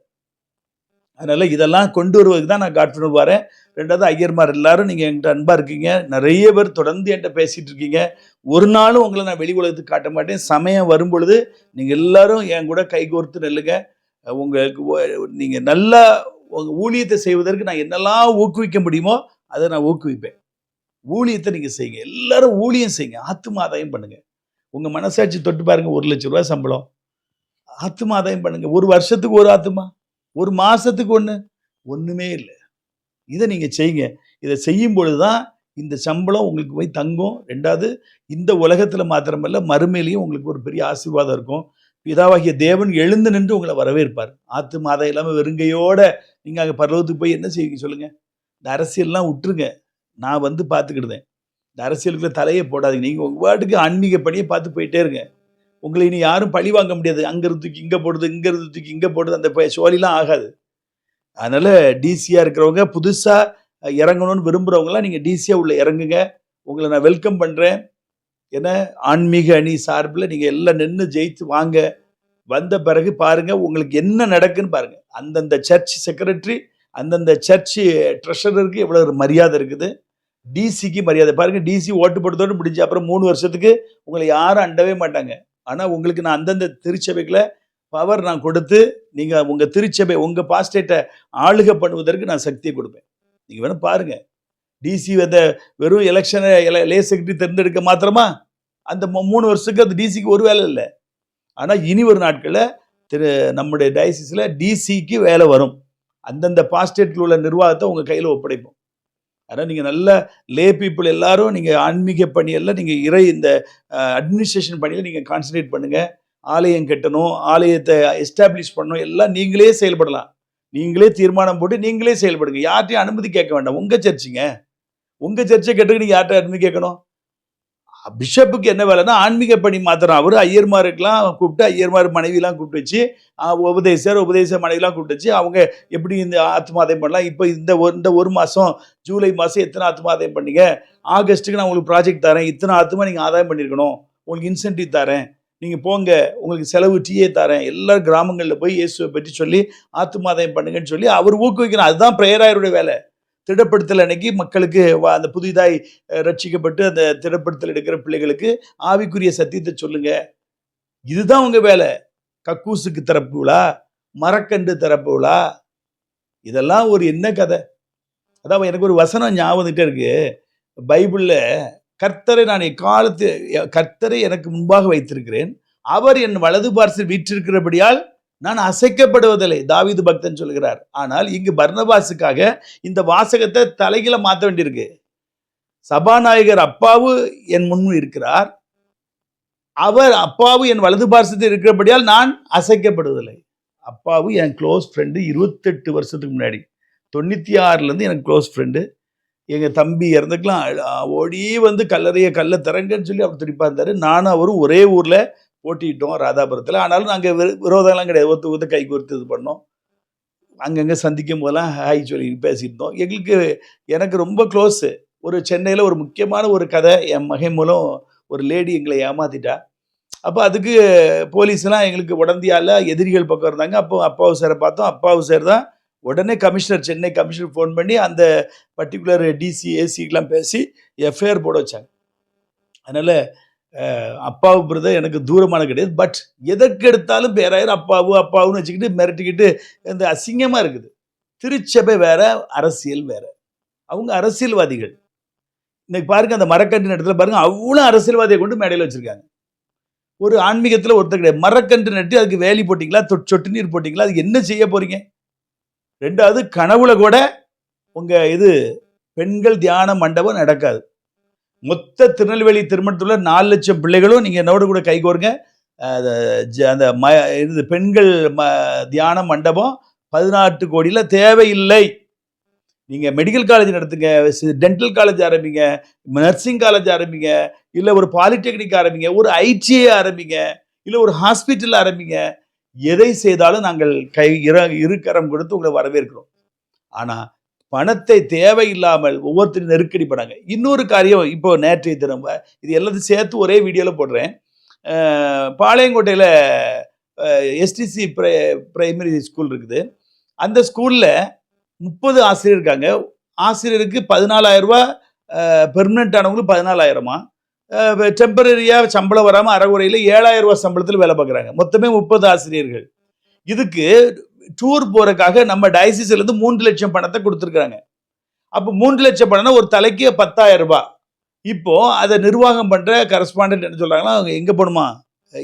அதனால் இதெல்லாம் கொண்டு வருவதுக்கு தான் நான் காட்ஃபனர் வரேன். ரெண்டாவது ஐயர்மார் எல்லாரும் நீங்கள் என்கிட்ட அன்பாக இருக்கீங்க. நிறைய பேர் தொடர்ந்து என்கிட்ட பேசிகிட்டு இருக்கீங்க. ஒரு நாளும் உங்களை நான் வெளி உலகத்துக்கு காட்ட மாட்டேன். சமயம் வரும் பொழுது நீங்கள் எல்லாரும் என் கூட கைகோர்த்து நெல்லுங்க. உங்களுக்கு நீங்கள் நல்லா உங்கள் ஊழியத்தை செய்வதற்கு நான் என்னெல்லாம் ஊக்குவிக்க முடியுமோ அதை நான் ஊக்குவிப்பேன். ஊழியத்தை நீங்கள் செய்யுங்க. எல்லாரும் ஊழியம் செய்யுங்க. ஆத்தும ஆதாயம் பண்ணுங்கள் உங்கள் மனசாட்சி தொட்டு பாருங்கள் ஒரு லட்சம் ரூபாய் சம்பளம். ஆத்தும ஆதாயம் பண்ணுங்கள் ஒரு வருஷத்துக்கு ஒரு ஆத்துமா? ஒரு மாதத்துக்கு ஒன்று ஒன்றுமே இல்லை. இதை நீங்கள் செய்யுங்க. இதை செய்யும் பொழுது தான் இந்த சம்பளம் உங்களுக்கு போய் தங்கும். ரெண்டாவது இந்த உலகத்தில் மாத்திரமல்ல மறுமையிலையும் உங்களுக்கு ஒரு பெரிய ஆசீர்வாதம் இருக்கும். பிதாவாகிய தேவன் எழுந்து நின்று உங்களை வரவேற்பார். ஆத்து மாதம் இல்லாமல் வெறுங்கையோட நீங்கள் அங்கே பரலோகத்துக்கு போய் என்ன செய்வீங்க சொல்லுங்கள் இந்த அரசியல்லாம் விட்டுருங்க நான் வந்து பார்த்துக்கிடுதேன். இந்த அரசியலுக்குள்ள தலையை போடாதீங்க. நீங்கள் உங்கள் பாட்டுக்கு ஆன்மீக பணியை பார்த்து போயிட்டே இருங்க. உங்களை இனி யாரும் பழி வாங்க முடியாது. அங்கேருந்து தூக்கி இங்கே போடுது இங்கேருந்து தூக்கி இங்கே போடுது அந்த சோழிலாம் ஆகாது. அதனால டிசியாக இருக்கிறவங்க புதுசாக இறங்கணும்னு விரும்புகிறவங்களாம் நீங்கள் டிசியாக உள்ள இறங்குங்க. உங்களை நான் வெல்கம் பண்ணுறேன் ஏன்னா ஆன்மீக அணி சார்பில் நீங்கள் எல்லாம் நின்று ஜெயித்து வாங்க. வந்த பிறகு பாருங்க உங்களுக்கு என்ன நடக்குன்னு பாருங்க. அந்தந்த சர்ச் செக்ரட்டரி அந்தந்த சர்ச்சு ட்ரெஷரருக்கு எவ்வளோ ஒரு மரியாதை இருக்குது. டிசிக்கு மரியாதை. பாருங்கள் டிசி ஓட்டு போட்டதோடு முடிஞ்சு அப்புறம் மூணு வருஷத்துக்கு உங்களை யாரும் அண்டவே மாட்டாங்க. ஆனால் உங்களுக்கு நான் அந்தந்த திருச்சபைகளை பவர் நான் கொடுத்து நீங்கள் உங்கள் திருச்சபை உங்கள் பாஸ்டேட்டை ஆளுக பண்ணுவதற்கு நான் சக்தியை கொடுப்பேன். நீங்கள் வேணும் பாருங்கள் டிசி வந்து வெறும் எலெக்ஷனை லே செக்ரட்டரி தேர்ந்தெடுக்க மாத்திரமா? அந்த மூணு வருஷத்துக்கு அந்த டிசிக்கு ஒரு வேலை இல்லை. ஆனால் இனி ஒரு நாட்களில் திரு நம்முடைய டயசிஸில் டிசிக்கு வேலை வரும். அந்தந்த பாஸ்டேட்டில் உள்ள நிர்வாகத்தை உங்கள் கையில் ஒப்படைப்போம். அதனால் நீங்கள் நல்ல லே பீப்புள் எல்லாரும் நீங்கள் ஆன்மீக பணியெல்லாம் நீங்கள் இறை இந்த அட்மினிஸ்ட்ரேஷன் பணியில் நீங்கள் கான்சன்ட்ரேட் பண்ணுங்கள் ஆலயம் கட்டணும் ஆலயத்தை எஸ்டாப்ளிஷ் பண்ணணும் எல்லாம் நீங்களே செயல்படலாம். நீங்களே தீர்மானம் போட்டு நீங்களே செயல்படுங்க. யார்ட்டையும் அனுமதி கேட்க வேண்டாம். உங்கள் சர்ச்சுங்க. உங்கள் சர்ச்சை கேட்டுக்கு நீங்கள் யார்கிட்ட அனுமதி கேட்கணும்? பிஷப்புக்கு என்ன வேலைன்னா ஆன்மீக பணி மாத்திரம். அவர் ஐயர்மாருக்கெல்லாம் கூப்பிட்டு ஐயர்மார் மனைவிலாம் கூப்பிட்டு வச்சு உபதேசர் உபதேச மனைவிலாம் கூப்பிட்டு வச்சு அவங்க எப்படி இந்த ஆத்மாதயம் பண்ணலாம்? இப்போ இந்த ஒரு இந்த ஒரு மாதம் ஜூலை மாதம் எத்தனை ஆத்மாதயம் பண்ணீங்க? ஆகஸ்ட்டுக்கு நான் உங்களுக்கு ப்ராஜெக்ட் தரேன். இத்தனை ஆத்மா நீங்கள் ஆதாயம் பண்ணியிருக்கணும். உங்களுக்கு இன்சென்டிவ் தரேன். நீங்கள் போங்க உங்களுக்கு செலவு டீயே தரேன். எல்லா கிராமங்களில் போய் இயேசுவை பற்றி சொல்லி ஆத்துமாதயம் பண்ணுங்கன்னு சொல்லி அவர் ஊக்குவிக்கணும். அதுதான் பிரேயராயருடைய வேலை. திடப்படுத்தல் அன்னைக்கு மக்களுக்கு அந்த புதிதாய் ரட்சிக்கப்பட்டு அந்த திடப்படுத்தல் எடுக்கிற பிள்ளைகளுக்கு ஆவிக்குரிய சத்தியத்தை சொல்லுங்க. இதுதான் உங்கள் வேலை. கக்கூசுக்கு திறப்பு விழா மரக்கன்று திறப்பு விழா. இதெல்லாம் ஒரு என்ன கதை? அதான் எனக்கு ஒரு வசனம் ஞாபகத்துட்டே இருக்கு. பைபிளில் கர்த்தரை நான் எக்காலத்து கர்த்தரை எனக்கு முன்பாக வைத்திருக்கிறேன். அவர் என் வலது பார்சில் வீற்றிருக்கிறபடியால் நான் அசைக்கப்படுவதில்லை தாவீது பக்தன் சொல்கிறார். ஆனால் இங்கு பர்னபாஸுக்காக இந்த வாசகத்தை தலைகீழ மாற்ற வேண்டியிருக்கு. சபாநாயகர் அப்பாவு என் முன் இருக்கிறார். அவர் அப்பாவு என் வலது பார்சத்தில் இருக்கிறபடியால் நான் அசைக்கப்படுவதில்லை. அப்பாவு என் க்ளோஸ் ஃப்ரெண்டு இருபத்தெட்டு வருஷத்துக்கு முன்னாடி. தொண்ணூற்றி ஆறுலேருந்து எனக்கு க்ளோஸ் ஃப்ரெண்டு எங்கள் தம்பி இறந்துக்கலாம். ஓடி வந்து கல்லறைய கல்லை திறங்கன்னு சொல்லி அவர் துடிப்பா இருந்தார் நானும் அவரும் ஒரே ஊரில் போட்டிட்டோம் ராதாபுரத்தில். ஆனாலும் நாங்கள் விரோதம்லாம் கிடையாது. ஒத்து ஒத்து கை கொடுத்து இது பண்ணோம். அங்கங்கே சந்திக்கும் போதெல்லாம் ஹாய் சொல்லி பேசியிருந்தோம். இருந்தோம் எங்களுக்கு எனக்கு ரொம்ப க்ளோஸு ஒரு சென்னையில் ஒரு முக்கியமான ஒரு கதை என் மகன் மூலம் ஒரு லேடி எங்களை ஏமாத்திட்டா. அப்போ அதுக்கு போலீஸ்லாம் எங்களுக்கு உடந்தியால் எதிரிகள் பக்கம் இருந்தாங்க. அப்போ அப்பாவு சாரை பார்த்தோம். அப்பாவு சார் தான் உடனே கமிஷனர் சென்னை கமிஷனர் ஃபோன் பண்ணி அந்த பர்டிகுலர் டிசி ஏசிக்கெலாம் பேசி எஃப்ஐஆர் போட வச்சாங்க. அதனால் அப்பாவு பிரதர் எனக்கு தூரமான கிடையாது. பட் எதற்கு எடுத்தாலும் பேராயிரம் அப்பாவு அப்பாவுன்னு வச்சுக்கிட்டு மிரட்டிக்கிட்டு இந்த அசிங்கமாக இருக்குது. திருச்சபை வேற அரசியல் வேற. அவங்க அரசியல்வாதிகள். இன்னைக்கு பாருங்க அந்த மரக்கன்றின் இடத்துல பாருங்க அவ்வளோ அரசியல்வாதியை கொண்டு மேடையில் வச்சிருக்காங்க. ஒரு ஆன்மீகத்தில் ஒருத்தர் கிடையாது. மரக்கன்று நட்டு அதுக்கு வேலி போட்டிங்களா? சொட்டு நீர் போட்டிங்களா? அதுக்கு என்ன செய்ய போறீங்க? ரெண்டாவது கனவுல கூட உங்க இது பெண்கள் தியான மண்டபம் நடக்காது. மொத்த திருநெல்வேலி திருமணத்தில் நாலு லட்சம் பிள்ளைகளும் நீங்கள் என்னோட கூட கைகோருங்க ஜ- அந்த ம இது பெண்கள் ம தியான மண்டபம் பதினாட்டு கோடியில் தேவையில்லை. நீங்கள் மெடிக்கல் காலேஜ் நடத்துங்க டென்டல் காலேஜ் ஆரம்பிங்க நர்சிங் காலேஜ் ஆரம்பிங்க இல்லை ஒரு பாலிடெக்னிக் ஆரம்பிங்க ஒரு ஐடிஐ ஆரம்பிங்க இல்லை ஒரு ஹாஸ்பிட்டல் ஆரம்பிங்க எதை செய்தாலும் நாங்கள் கை இர இருக்கரம் கொடுத்து உங்களை வரவேற்கிறோம். ஆனால் பணத்தை தேவையில்லாமல் ஒவ்வொருத்தரும் நெருக்கடி பண்ணாங்க இன்னொரு காரியம் இப்போ நேற்றைய தினம் இது எல்லாத்தையும் சேர்த்து ஒரே வீடியோவில் போடுறேன். பாளையங்கோட்டையில் எஸ்டிசி பிரை பிரைமரி ஸ்கூல் இருக்குது. அந்த ஸ்கூலில் முப்பது ஆசிரியர் இருக்காங்க. ஆசிரியருக்கு பதினாலாயிரரூபா பெர்மனெண்ட் ஆனவங்களுக்கு பதினாலாயிரமா? டெம்பரரியாக சம்பளம் வராமல் அறகுறையில் ஏழாயிரம் ரூபா சம்பளத்தில் வேலை பார்க்குறாங்க. மொத்தமே முப்பது ஆசிரியர்கள். இதுக்கு டூர் போகிறக்காக நம்ம டயசிஸ்லேருந்து மூன்று லட்சம் பணத்தை கொடுத்துருக்குறாங்க. அப்போ மூன்று லட்சம் பணம்னா ஒரு தலைக்கு பத்தாயிரம் ரூபாய். இப்போ அதை நிர்வாகம் பண்ணுற கரஸ்பாண்டன்ட் என்ன சொல்கிறாங்கன்னா அவங்க எங்கே போகணுமா?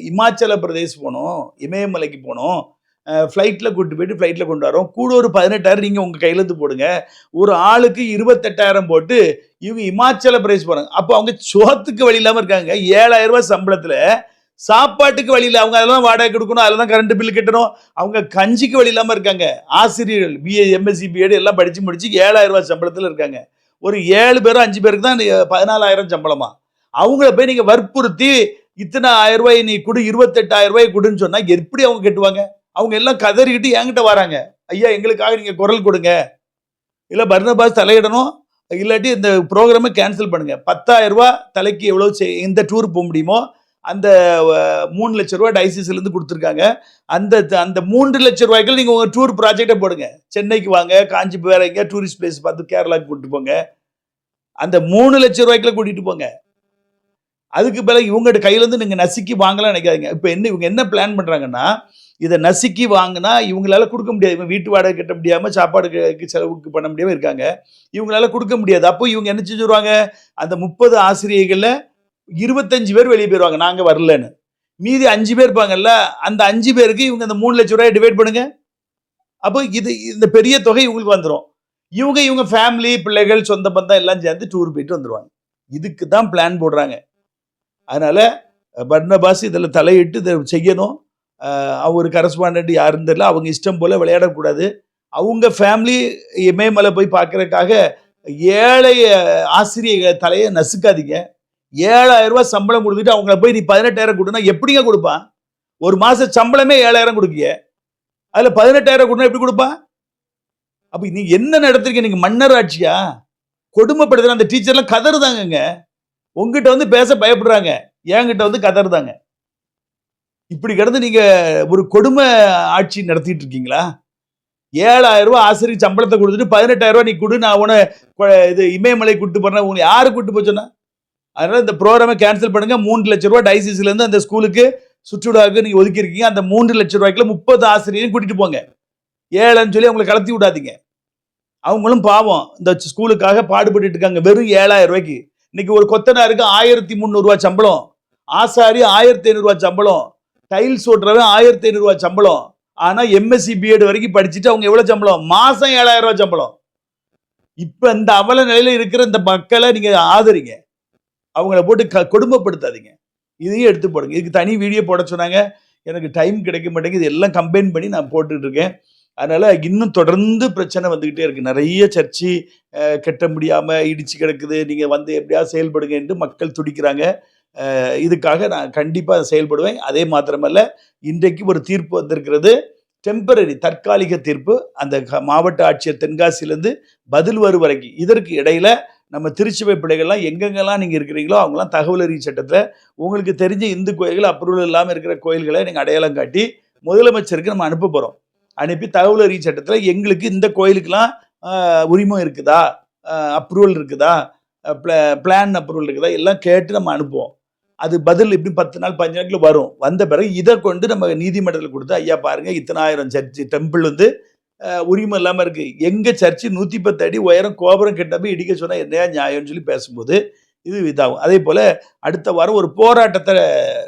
இமாச்சல பிரதேஷ் போகணும் இமயமலைக்கு போகணும். ஃப்ளைட்டில் கூட்டு போயிட்டு ஃப்ளைட்டில் கொண்டு வரோம். கூட ஒரு பதினெட்டாயிரம் நீங்கள் உங்கள் கையிலேருந்து போடுங்க. ஒரு ஆளுக்கு இருபத்தெட்டாயிரம் போட்டு இவங்க இமாச்சல பிரைஸ் போகிறாங்க அப்போ அவங்க சோத்துக்கு வழி இல்லாமல் இருக்காங்க. ஏழாயிரம் ரூபாய் சம்பளத்தில் சாப்பாட்டுக்கு வழி இல்லை. அவங்க அதெல்லாம் வாடகை கொடுக்கணும். அதில் தான் கரண்ட் பில் கட்டணும். அவங்க கஞ்சிக்கு வழி இல்லாமல் இருக்காங்க. ஆசிரியர்கள் பிஏ எம்எஸ்சி பிஎட் எல்லாம் படித்து முடித்து ஏழாயிரம் ரூபாய் சம்பளத்தில் இருக்காங்க. ஒரு ஏழு பேரும் அஞ்சு பேருக்கு தான் நீ- பதினாலாயிரம் சம்பளமா? அவங்கள போய் நீங்கள் வற்புறுத்தி இத்தனை ஆயிரம் ரூபாய் நீ கொடு இருபத்தெட்டாயிரம் ரூபாய் கொடுன்னு சொன்னால் எப்படி அவங்க கட்டுவாங்க? அவங்க எல்லாம் கதறிக்கிட்டு என்கிட்ட வராங்க. ஐயா எங்களுக்காக நீங்கள் குரல் கொடுங்க. இல்லை பர்னபாஸ் தலையிடணும். இல்லாட்டி இந்த ப்ரோக்ராமை கேன்சல் பண்ணுங்கள் பத்தாயிரம் ரூபா தலைக்கு எவ்வளோ செய்- எந்த டூர் போக முடியுமோ அந்த மூணு லட்ச ரூபா டைசிஸ்லேருந்து கொடுத்துருக்காங்க. அந்த அந்த மூன்று லட்ச ரூபாய்க்கு நீங்கள் உங்கள் டூர் ப்ராஜெக்டை போடுங்க. சென்னைக்கு வாங்க காஞ்சி வேற எங்கேயா டூரிஸ்ட் பிளேஸ் பார்த்து கேரளாவுக்கு கூப்பிட்டு போங்க. அந்த மூணு லட்ச ரூபாய்க்குள்ள கூட்டிகிட்டு போங்க. அதுக்கு பிறகு இவங்ககிட்ட கையிலேருந்து நீங்கள் நசுக்கி வாங்கலாம் நினைக்காதீங்க. இப்போ என்ன இவங்க என்ன பிளான் பண்ணுறாங்கன்னா இதை நசுக்கி வாங்கினா இவங்களால கொடுக்க முடியாது. இவங்க வீட்டு வாடகை கட்ட முடியாமல் சாப்பாடு செலவுக்கு பண்ண முடியாமல் இருக்காங்க. இவங்களால கொடுக்க முடியாது. அப்போ இவங்க என்ன செஞ்சுருவாங்க அந்த முப்பது ஆசிரியர்களில் இருபத்தஞ்சு பேர் வெளியே போயிடுவாங்க நாங்கள் வரலன்னு. மீதி அஞ்சு பேர் இருப்பாங்கல்ல அந்த அஞ்சு பேருக்கு இவங்க அந்த மூணு லட்ச ரூபாய் டிவைட் பண்ணுங்க. அப்போ இது இந்த பெரிய தொகை இவங்களுக்கு வந்துடும் இவங்க இவங்க ஃபேமிலி பிள்ளைகள் சொந்த பந்தம் எல்லாம் சேர்ந்து டூர் போயிட்டு வந்துடுவாங்க இதுக்கு தான் பிளான் போடுறாங்க. அதனால பட்னபாஸ் பர்னபாஸ் இதில் தலையிட்டு இதை செய்யணும். அவர் கரஸ்பாண்ட் யாருன்னு தெரியல. அவங்க இஷ்டம் போல விளையாடக்கூடாது. அவங்க ஃபேமிலி இமயமலை போய் பார்க்கறதுக்காக ஏழை அஹ், ஆசிரியர்கள் தலையை நசுக்காதீங்க. ஏழாயிரம் ரூபாய் சம்பளம் கொடுத்துட்டு அவங்கள போய் நீ பதினெட்டாயிரம் கொடுனா எப்படிங்க கொடுப்பான்? ஒரு மாத சம்பளமே ஏழாயிரம் கொடுக்கிய அதில் பதினெட்டாயிரம் கொடுனா எப்படி கொடுப்பான்? அப்போ நீ என்ன நடத்திருக்கீங்க நீங்கள் மன்னர் ஆட்சியா கொடுமைப்படுத்துகிற அந்த டீச்சர்லாம் கதறுதாங்கங்க. உங்ககிட்ட வந்து பேச பயப்படுறாங்க. என்கிட்ட வந்து கதறுதாங்க. இப்படி கிடந்து நீங்க ஒரு கொடுமை ஆட்சி நடத்திட்டு இருக்கீங்களா ஏழாயிரம் ரூபாய் ஆசிரியர் சம்பளத்தை கொடுத்துட்டு பதினெட்டாயிரம் ரூபாய் நீ கொடு நான் உன இது இமயமலை கூட்டு போறேன் உங்களை யாரு கூட்டு போச்சோன்னா அதனால இந்த ப்ரோக்ராமை கேன்சல் பண்ணுங்க. மூன்று லட்ச ரூபாய் டைசிஸ்ல இருந்து அந்த ஸ்கூலுக்கு சுற்றுலாவுக்கு நீங்க ஒதுக்கி இருக்கீங்க அந்த மூன்று லட்ச ரூபாய்க்குள்ள முப்பது ஆசிரியரையும் கூட்டிட்டு போங்க. ஏழைன்னு சொல்லி அவங்களை கலத்தி விடாதீங்க. அவங்களும் பாவம். இந்த ஸ்கூலுக்காக பாடுபட்டு இருக்காங்க. வெறும் ஏழாயிரம் ரூபாய்க்கு. இன்னைக்கு ஒரு கொத்தனாருக்கு ஆயிரத்தி முந்நூறுரூவா சம்பளம். ஆசாரி ஆயிரத்தி ஐநூறுரூவா சம்பளம். டைல்ஸ் ஓட்டுறவன் ஆயிரத்தி ஐநூறுரூவா சம்பளம். ஆனால் எம்எஸ்சி பிஎட் வரைக்கும் படிச்சுட்டு அவங்க எவ்வளோ சம்பளம்? மாதம் ஏழாயிரம் ரூபா சம்பளம். இப்போ இந்த அவல நிலையில் இருக்கிற இந்த மக்களை நீங்கள் ஆதரிங்க. அவங்கள போட்டு க கொடுமைப்படுத்தாதீங்க. இதையும் எடுத்து போடுங்க. இதுக்கு தனி வீடியோ போட சொன்னாங்க. எனக்கு டைம் கிடைக்க மாட்டேங்குது. எல்லாம் கம்பைன் பண்ணி நான் போட்டுட்டு இருக்கேன். அதனால் இன்னும் தொடர்ந்து பிரச்சனை வந்துக்கிட்டே இருக்குது நிறைய சர்ச்சு கட்ட முடியாமல் இடிச்சு கிடக்குது. நீங்கள் வந்து எப்படியாவது செயல்படுங்க என்று மக்கள் துடிக்கிறாங்க. இதுக்காக நான் கண்டிப்பாக செயல்படுவேன். அதே மாத்திரமல்ல இன்றைக்கு ஒரு தீர்ப்பு வந்திருக்கிறது. டெம்பரரி தற்காலிக தீர்ப்பு. அந்த மாவட்ட ஆட்சியர் தென்காசியிலேருந்து பதில் வரும் வரைக்கும். இதற்கு இடையில நம்ம திருச்சிவை பிள்ளைகள்லாம் எங்கெங்கெல்லாம் நீங்கள் இருக்கிறீங்களோ அவங்களாம் தகவல் அறிவு சட்டத்தில் உங்களுக்கு தெரிஞ்ச இந்து கோயில்கள் அப்ரூவல் இல்லாமல் இருக்கிற கோயில்களை நீங்கள் அடையாளம் காட்டி முதலமைச்சருக்கு நம்ம அனுப்ப போகிறோம் அனுப்பி தகவல் அறிவு சட்டத்தில் எங்களுக்கு இந்த கோயிலுக்கெல்லாம் உரிமம் இருக்குதா? அப்ரூவல் இருக்குதா? பிளான் அப்ரூவல் இருக்குதா? எல்லாம் கேட்டு நம்ம அனுப்புவோம். அது பதில் இப்படி பத்து நாள் பஞ்சு நாட்கள் வரும். வந்த பிறகு இதை கொண்டு நம்ம நீதிமன்றத்தில் கொடுத்து ஐயா பாருங்க இத்தனாயிரம் சர்ச்சு டெம்பிள் வந்து உரிமை இல்லாமல் இருக்கு. எங்க சர்ச்சு நூற்றி பத்து அடி உயரம் கோபுரம் கிட்ட போய் இடிக்க சொன்னால் என்னையா நியாயம்னு சொல்லி பேசும்போது இது இதாகும். அதே போல அடுத்த வாரம் ஒரு போராட்டத்தை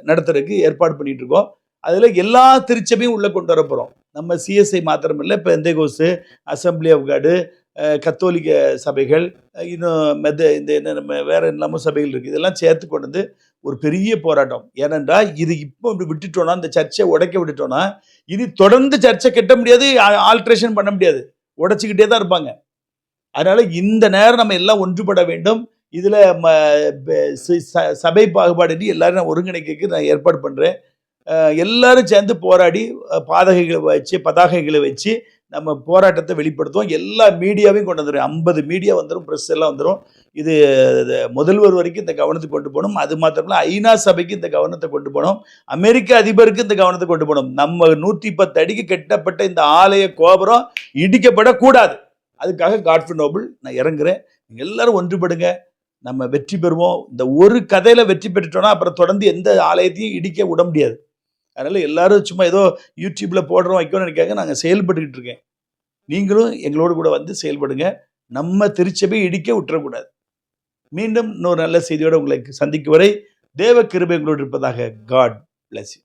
நடத்துறதுக்கு ஏற்பாடு பண்ணிட்டு இருக்கோம். அதில் எல்லா திருச்சபையும் உள்ளே கொண்டு வர போகிறோம் நம்ம சிஎஸ்ஐ மாத்திரமில்லை. இப்போ இப்போ எந்தேகோஸு அசம்பிளி ஆஃப் காடு கத்தோலிக்க சபைகள் இன்னும் மெத இந்த என்ன நம்ம வேறு என்னமோ சபைகள் இருக்குது இதெல்லாம் சேர்த்து கொண்டு வந்து ஒரு பெரிய போராட்டம். ஏனென்றால் இது இப்போ இப்படி விட்டுட்டோன்னா இந்த சர்ச்சை உடைக்க விட்டுட்டோன்னா இனி தொடர்ந்து சர்ச்சை கட்ட முடியாது ஆல்ட்ரேஷன் பண்ண முடியாது. உடைச்சிக்கிட்டே தான் இருப்பாங்க. அதனால் இந்த நேரம் நம்ம எல்லாம் ஒன்றுபட வேண்டும். இதில் ம, ச- சபை பாகுபாடு எல்லாரும் நான் ஒருங்கிணைக்க நான் ஏற்பாடு பண்ணுறேன் எல்லாரும் சேர்ந்து போராடி பாதகைகளை வச்சு பதாகைகளை வச்சு நம்ம போராட்டத்தை வெளிப்படுத்துவோம். எல்லா மீடியாவையும் கொண்டு வந்துடும் ஐம்பது மீடியா வந்துடும் ப்ரெஸ் எல்லாம் வந்துடும் இது முதல்வர் வரைக்கும் இந்த கவனத்தை கொண்டு போகணும். அது மாத்திரமில்ல ஐநா சபைக்கு இந்த கவனத்தை கொண்டு போகணும். அமெரிக்க அதிபருக்கு இந்த கவனத்தை கொண்டு போகணும். நம்ம நூற்றி பத்து அடிக்கு கட்டப்பட்ட இந்த ஆலய கோபுரம் இடிக்கப்படக்கூடாது. அதுக்காக காட்ஃபி நோபல் நான் இறங்குறேன். எல்லாரும் ஒன்றுபடுங்க. நம்ம வெற்றி பெறுவோம். இந்த ஒரு கதையில வெற்றி பெற்றுட்டோம்னா அப்புறம் தொடர்ந்து எந்த ஆலயத்தையும் இடிக்க விட முடியாது. அதனால் எல்லாரும் சும்மா ஏதோ யூடியூப்பில் போடுறோம் வைக்கணும்னு நினைக்காங்க. நாங்கள் செயல்பட்டுக்கிட்டு இருக்கேன். நீங்களும் எங்களோடு கூட வந்து செயல்படுங்க. நம்ம திருச்சபை இடிக்க விட்டுறக்கூடாது. மீண்டும் இன்னொரு நல்ல செய்தியோடு உங்களை சந்திக்கும் வரை தேவ கிருபை உங்களோடு இருப்பதாக காட் பிளஸ் யூ